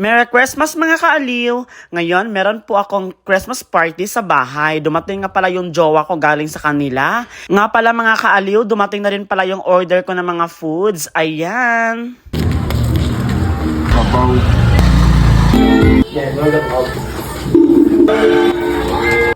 Merry Christmas mga kaaliw! Ngayon, meron po akong Christmas party sa bahay. Dumating nga pala yung jowa ko galing sa kanila. Nga pala mga kaaliw, dumating na rin pala yung order ko ng mga foods. Ayan!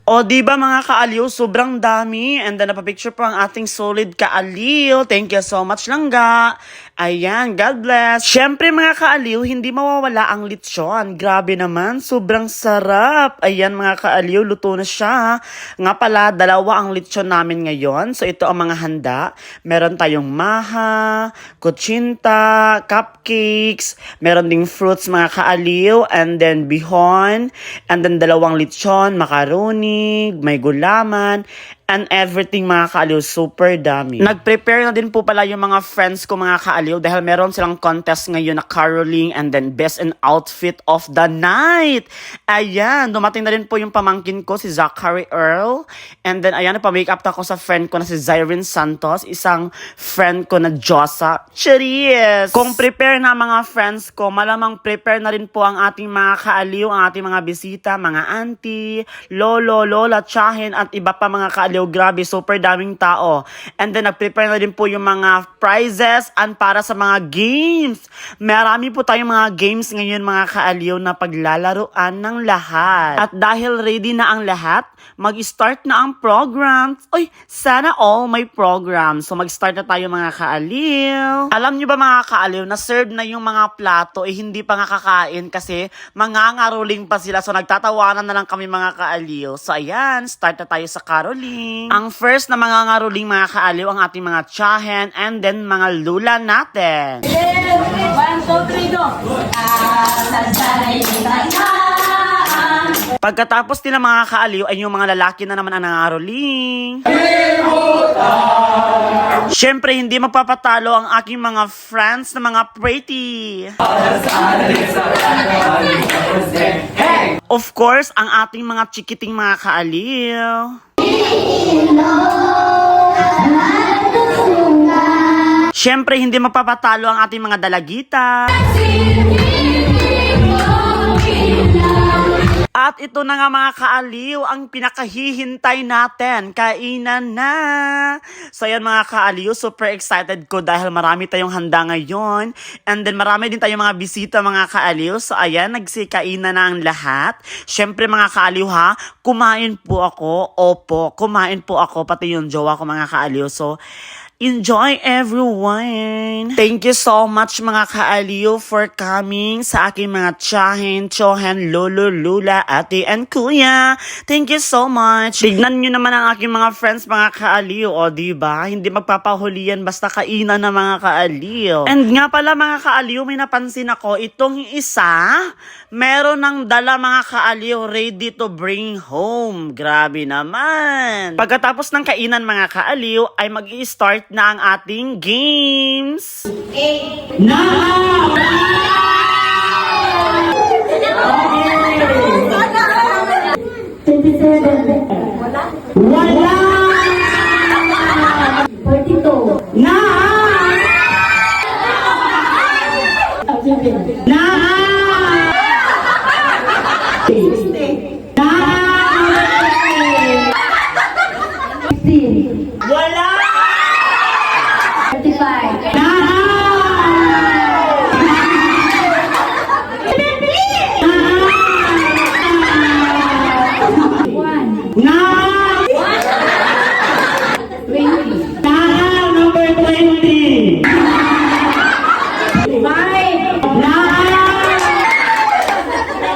O, di ba mga kaaliw, sobrang dami. And then, napapicture po ang ating solid kaaliw. Thank you so much, langga. Ayan, God bless. Siyempre mga kaaliw, hindi mawawala ang lechon. Grabe naman, sobrang sarap. Ayan mga kaaliw, luto na siya. Nga pala, dalawa ang lechon namin ngayon. So, ito ang mga handa. Meron tayong maha, kutsinta, cupcakes, meron ding fruits mga kaaliw, and then bihon, and then dalawang lechon, macaroni, may gulaman, and everything mga kaaliw, super dami. Nag-prepare na din po pala yung mga friends ko mga kaaliw dahil meron silang contest ngayon na caroling and then best in outfit of the night. Ayan, dumating na rin po yung pamangkin ko, si Zachary Earl. And then ayan, nagpa-makeup ako sa friend ko na si Zyrin Santos, isang friend ko na Josa. Cheers! Kung prepare na mga friends ko, malamang prepare na rin po ang ating mga kaaliw, ang ating mga bisita, mga auntie, lolo, lola, tsahin, at iba pa mga kaaliw. Grabe, super daming tao. And then, nag-prepare na din po yung mga prizes and para sa mga games. Marami po tayong mga games ngayon mga kaaliw na paglalaroan ng lahat. At dahil ready na ang lahat, mag-start na ang program. Uy, sana all may program. So, mag-start na tayo mga kaaliw. Alam nyo ba mga kaaliw, na-serve na yung mga plato, eh hindi pa nga kakain kasi mangangaroling pa sila. So, nagtatawanan na lang kami mga kaaliw. So, ayan, start na tayo sa caroling. Ang first na mangangaroling mga kaaliw, ang ating mga tsahen and then mga lula natin. One, two, three, go! Pagkatapos nila mga kaaliw ay yung mga lalaki na naman ang nangaroling. Siyempre, hindi magpapatalo ang aking mga friends na mga pretty. Of course, ang ating mga chikiting mga kaaliw. Siyempre, hindi magpapatalo ang ating mga dalagita. At ito na nga mga kaaliw, ang pinakahihintay natin, kainan na. So yan mga kaaliw, super excited ko dahil marami tayong handa ngayon. And then marami din tayong mga bisita mga kaaliw. So ayan, nagsikainan na ang lahat. Siyempre mga kaaliw ha, kumain po ako. Opo, kumain po ako, pati yung jowa ko mga kaaliw. So, Enjoy everyone! Thank you so much mga kaaliw for coming sa aking mga tsahin, tsohen, lolo, lula, ate, and kuya. Thank you so much. Tignan nyo naman ang aking mga friends mga kaaliw, o diba? Hindi magpapahuli yan basta kainan na mga kaaliw. And nga pala mga kaaliw, may napansin ako, itong isa, meron ng dala mga kaaliw ready to bring home. Grabe naman. Pagkatapos ng kainan mga kaaliw, ay mag start na ang ating games. Forty-two.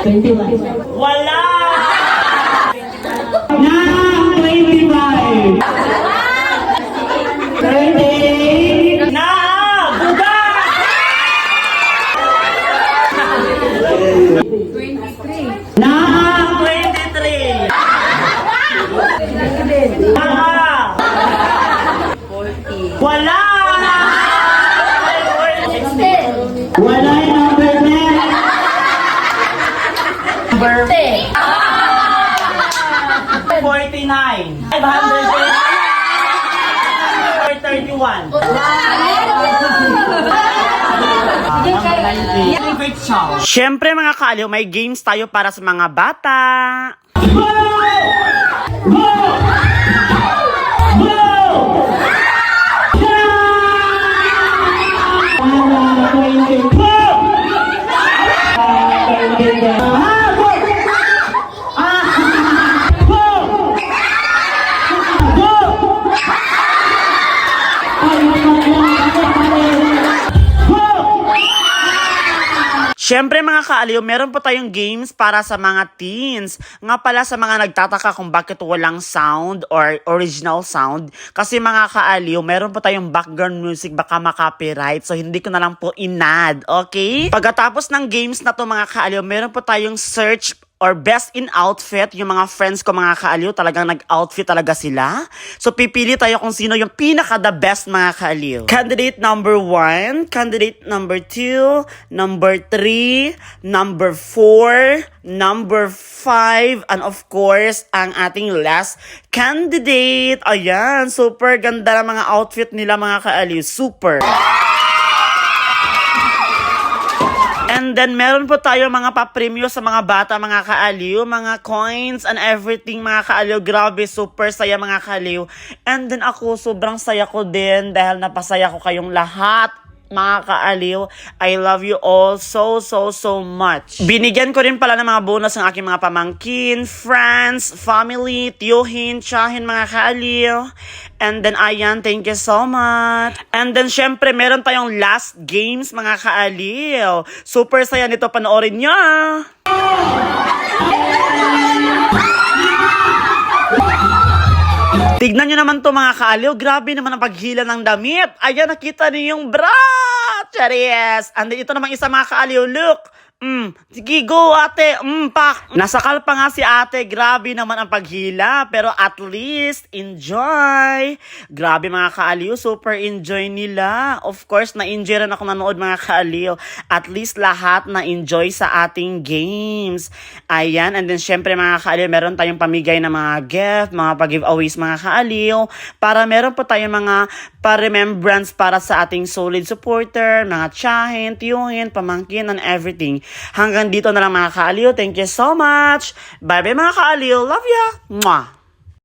没对？对吧 500! 31. Sige, kaya. Favorite song. Siyempre mga kaaliw, may games tayo para sa mga bata. Siyempre mga kaaliw, meron po tayong games para sa mga teens. Nga pala sa mga nagtataka kung bakit walang sound or original sound. Kasi mga kaaliw, meron po tayong background music baka makapiright. So hindi ko na lang po inad, okay? Pagkatapos ng games na to mga kaaliw, meron po tayong search or best in outfit, yung mga friends ko mga kaaliw, talagang nag-outfit talaga sila. So pipili tayo kung sino yung pinaka the best mga kaaliw. Candidate number one, candidate number two, number three, number four, number five, and of course, ang ating last candidate. Ayan, super ganda ng mga outfit nila mga kaaliw. Super. And then, meron po tayo mga papremyo sa mga bata, mga kaaliw, mga coins and everything, mga kaaliw. Grabe, super saya, mga kaaliw. And then ako, sobrang saya ko din dahil napasaya ko kayong lahat mga kaaliw. I love you all so, so, so much. Binigyan ko rin pala ng mga bonus ng aking mga pamangkin, friends, family, tiyuhin, tsahin, mga kaaliw. And then, ayan, thank you so much. And then, syempre, meron tayong last games, mga kaaliw. Super saya nito, panoorin nyo. Tignan nyo naman to mga kaaliw. Grabe naman ang paghila ng damit. Ayan, nakita niyo yung bra. Charis. And ito naman isa mga kaaliw. Look. Mm, sige, go ate. Mm, pak. Nasakal pa nga si ate. Grabe naman ang paghila. Pero at least, enjoy. Grabe mga kaaliw. Super enjoy nila. Of course, na-enjoy rin ako nanood mga kaaliw. At least lahat na-enjoy sa ating games. Ayan. And then, syempre mga kaaliw, meron tayong pamigay na mga gift, mga pag-giveaways mga kaaliw. Para meron po tayong mga pa-remembrance para sa ating solid supporter, mga tsahin, tiyuhin, pamangkin, and everything. Hanggang dito na lang mga kaaliw. Thank you so much. Bye-bye mga kaaliw. Love ya. Mwah.